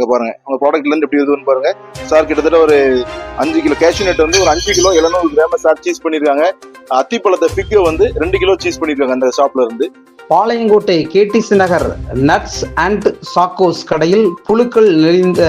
இங்க பாருங்க. உங்க ப்ராடக்ட்ல இருந்து எப்படி இருக்குன்னு பாருங்க. சார் கிட்டத்தட்ட ஒரு அஞ்சு கிலோ கேஷ்யூ நட் வந்து ஒரு அஞ்சு கிலோ எழுநூறு கிராம சார் சீஸ் பண்ணிருக்காங்க. அத்திப்பழத்தை ஃபிக்கு வந்து ரெண்டு கிலோ சீஸ் பண்ணிருக்காங்க அந்த ஷாப்ல இருந்து. Palayamkottai KTC Nagar nuts and chocos கடையில் புழுக்கள் நிறைந்த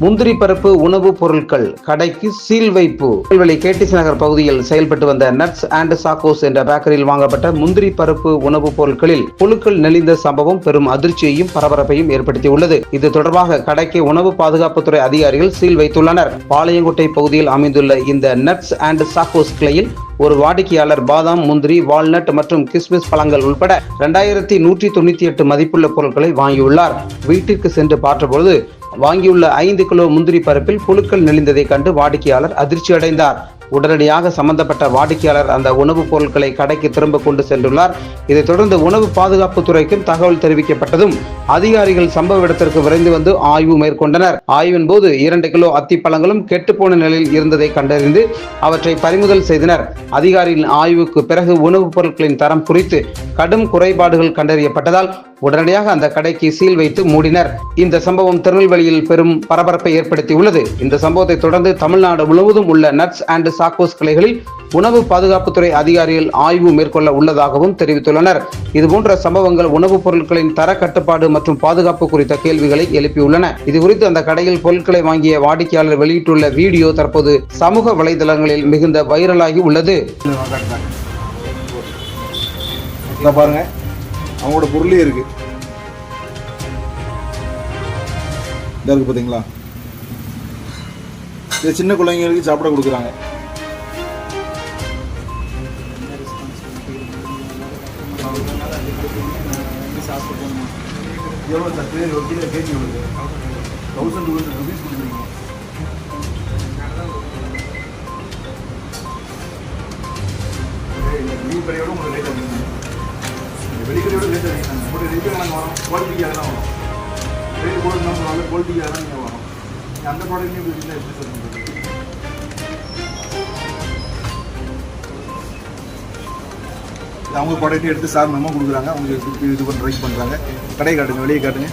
முந்திரி பருப்பு உணவுப் பொருட்கள் கடைக்கு சீல் வைப்பு. திருநெல்வேலி கேடிசி நகர் பகுதியில் செயல்பட்டு வந்த நட்ஸ் அண்ட் சாக்கோஸ் என்ற பேக்கரியில் வாங்கப்பட்ட முந்திரி பருப்பு உணவுப் பொருட்களில் புழுக்கள் நெளிந்த சம்பவம் பெரும் அதிர்ச்சியையும் பரபரப்பையும் ஏற்படுத்தியுள்ளது. இது தொடர்பாக கடைக்கு உணவு பாதுகாப்புத்துறை அதிகாரிகள் சீல் வைத்துள்ளனர். பாளையங்கோட்டை பகுதியில் அமைந்துள்ள இந்த நட்ஸ் அண்ட் சாக்கோஸ் கிளையில் ஒரு வாடிக்கையாளர் பாதாம் முந்திரி வால்நட் மற்றும் கிஸ்மிஸ் பழங்கள் உட்பட இரண்டாயிரத்தி நூற்றி தொண்ணூத்தி எட்டு மதிப்புள்ள பொருட்களை வாங்கியுள்ளார். வீட்டிற்கு சென்று பார்த்தபொழுது வாங்கியுள்ள ஐந்து கிலோ முந்திரி பருப்பில் புழுக்கள் நெளிந்ததைக் கண்டு வாடிக்கையாளர் அதிர்ச்சி அடைந்தார் உடனடியாக சம்பந்தப்பட்ட வாடிக்கையாளர் அந்த உணவுப் பொருட்களை கடைக்கு திரும்ப கொண்டு சென்றுள்ளார். இதைத் தொடர்ந்து உணவு பாதுகாப்பு துறைக்கும் தகவல் தெரிவிக்கப்பட்டதும் அதிகாரிகள் சம்பவ இடத்திற்கு விரைந்து வந்து ஆய்வு மேற்கொண்டனர். ஆய்வின் போது இரண்டு கிலோ அத்திப்பழங்களும் கெட்டுப்போன நிலையில் இருந்ததை கண்டறிந்து அவற்றை பறிமுதல் செய்தனர். அதிகாரிகளின் ஆய்வுக்கு பிறகு உணவுப் பொருட்களின் தரம் குறித்து கடும் குறைபாடுகள் கண்டறியப்பட்டதால் உடனடியாக அந்த கடைக்கு சீல் வைத்து மூடினர். இந்த சம்பவம் திருநெல்வேலியில் பெரும் பரபரப்பை ஏற்படுத்தியுள்ளது. இந்த சம்பவத்தை தொடர்ந்து தமிழ்நாடு முழுவதும் உள்ள நட்ஸ் அண்ட் சாக்கோஸ் கிளைகளில் உணவு பாதுகாப்புத்துறை அதிகாரிகள் ஆய்வு மேற்கொள்ள உள்ளதாகவும் தெரிவித்துள்ளனர். இதுபோன்ற சம்பவங்கள் உணவுப் பொருட்களின் தர கட்டுப்பாடு மற்றும் பாதுகாப்பு குறித்த கேள்விகளை எழுப்பியுள்ளன. இது குறித்து அந்த கடையில் பொருட்களை வாங்கிய வாடிக்கையாளர் வெளியிட்டுள்ள வீடியோ தற்போது சமூக வலைதளங்களில் மிகுந்த வைரலாகி உள்ளது. பாருங்க. அவங்களோட பொருளே இருக்கு. இருக்கு பார்த்தீங்களா இது சின்ன குழந்தைங்களுக்கு சாப்பிட கொடுக்குறாங்க. எவ்வளோ சார் பேர் ஒரு கேஜி எவ்வளோ தௌசண்ட் டூ ஹண்ட்ரட் ருபீஸ் கொடுக்குறீங்க வெளிக்கடையோட உங்களுக்கு ரேட் அதிகம் வெளிக்கடையோட ரேட் அதிகம் உங்களுடைய ரேட்டு நாங்கள் வரோம் குவாலிட்டிக்காக தான் வரும் ரேட்டு கூட நம்ம நல்ல குவாலிட்டிக்காக தான் நீங்கள் வரோம் அந்த ப்ராடக்ட்லேயும் எப்படி சார் அவங்க ப்ராடக்ட் எடுத்து சார் நம்ம கொடுக்குறாங்க. அவங்க இது பண்ணுற ட்ரை பண்ணுறாங்க கடை காட்டுங்க வெளியே காட்டுங்க.